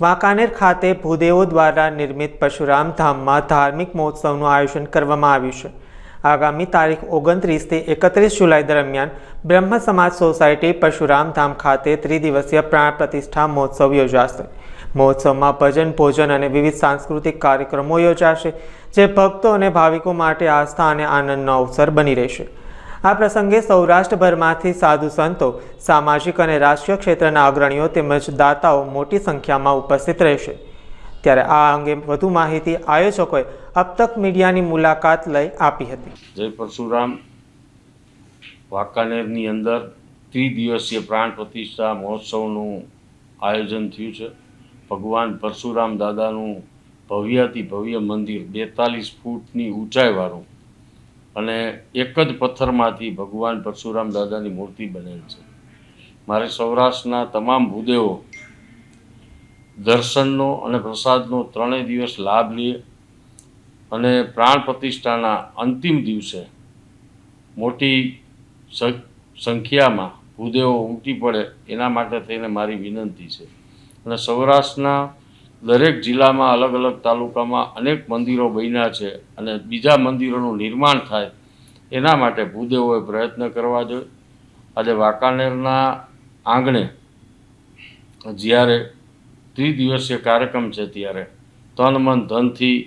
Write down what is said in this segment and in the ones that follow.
વાંકાનેર ખાતે ભૂદેવો દ્વારા નિર્મિત પરશુરામ ધામમાં ધાર્મિક મહોત્સવનું આયોજન કરવામાં આવ્યું છે. આગામી તારીખ ઓગણત્રીસથી એકત્રીસ જુલાઈ દરમિયાન બ્રહ્મ સમાજ સોસાયટી પરશુરામ ધામ ખાતે ત્રિદિવસીય પ્રાણ પ્રતિષ્ઠા મહોત્સવ યોજાશે. મહોત્સવમાં ભજન, ભોજન અને વિવિધ સાંસ્કૃતિક કાર્યક્રમો યોજાશે, જે ભક્તો અને ભાવિકો માટે આસ્થા અને આનંદનો અવસર બની રહેશે. આ પ્રસંગે સૌરાષ્ટ્રભરમાંથી સાધુ સંતો, સામાજિક અને રાષ્ટ્રીય ક્ષેત્રના અગ્રણીઓ તેમજ દાતાઓ મોટી સંખ્યામાં ઉપસ્થિત રહેશે. ત્યારે આ અંગે વધુ માહિતી આયોજકોએ અબતક મીડિયાની મુલાકાત લઈ આપી હતી. જય પરશુરામ. વાંકાનેરની અંદર ત્રિદિવસીય પ્રાણ પ્રતિષ્ઠા મહોત્સવનું આયોજન થયું છે. ભગવાન પરશુરામ દાદાનું ભવ્યાતિ ભવ્ય મંદિર બેતાલીસ ફૂટની ઊંચાઈવાળું અને એક જ પથ્થરમાંથી ભગવાન પરશુરામ દાદાની મૂર્તિ બનેલ છે. મારે સૌરાષ્ટ્રના તમામ ભૂદેવો દર્શનનો અને પ્રસાદનો ત્રણેય દિવસ લાભ લે અને પ્રાણ પ્રતિષ્ઠાના અંતિમ દિવસે મોટી સંખ્યામાં ભૂદેવો ઉમટી પડે એના માટે થઈને મારી વિનંતી છે. અને સૌરાષ્ટ્રના દરેક જિલ્લામાં અલગ અલગ તાલુકામાં અનેક મંદિરો બન્યા છે અને બીજા મંદિરોનું નિર્માણ થાય, એના માટે ભૂદેવોએ પ્રયત્ન કરવા જોઈએ. આજે વાંકાનેરના આંગણે જ્યારે ત્રિદિવસીય કાર્યક્રમ છે ત્યારે તન મન ધનથી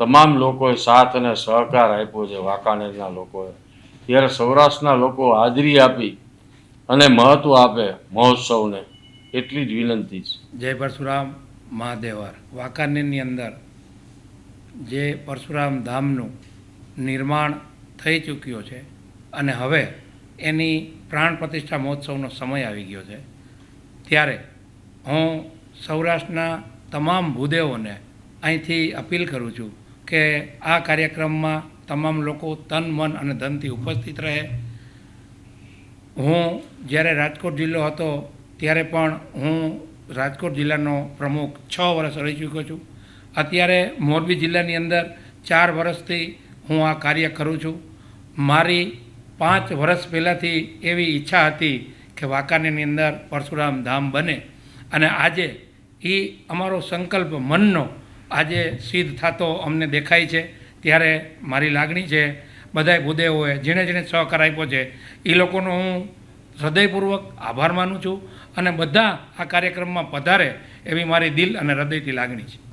તમામ લોકોએ સાથ અને સહકાર આપ્યો છે વાંકાનેરના લોકોએ. ત્યારે સૌરાષ્ટ્રના લોકો હાજરી આપી અને મહત્ત્વ આપે મહોત્સવને. એટલી જ વિનંતી છે. જય પરશુરામ. મહાદેવર, વાંકાનેરની અંદર જે પરશુરામ ધામનું નિર્માણ થઈ ચૂક્યું છે અને હવે એની પ્રાણ પ્રતિષ્ઠા મહોત્સવનો સમય આવી ગયો છે, ત્યારે હું સૌરાષ્ટ્રના તમામ ભૂદેવોને અહીંથી અપીલ કરું છું કે આ કાર્યક્રમમાં તમામ લોકો તન, મન અને ધનથી ઉપસ્થિત રહે. હું જ્યારે રાજકોટ જિલ્લો હતો, ત્યારે પણ હું રાજકોટ જિલ્લાનો પ્રમુખ છ વર્ષ રહી ચૂક્યો છું. અત્યારે મોરબી જિલ્લાની અંદર ચાર વર્ષથી હું આ કાર્ય કરું છું. મારી પાંચ વર્ષ પહેલાંથી એવી ઈચ્છા હતી કે વાંકાનેરની અંદર પરશુરામ ધામ બને અને આજે એ અમારો સંકલ્પ મનનો આજે સિદ્ધ થતો અમને દેખાય છે. ત્યારે મારી લાગણી છે, બધાય ભૂદેવોએ, જેણે જેણે સહકાર આપ્યો છે, એ લોકોનો હું હૃદયપૂર્વક આભાર માનું છું અને બધા આ કાર્યક્રમમાં પધારે એવી મારી દિલ અને હૃદયથી લાગણી છે.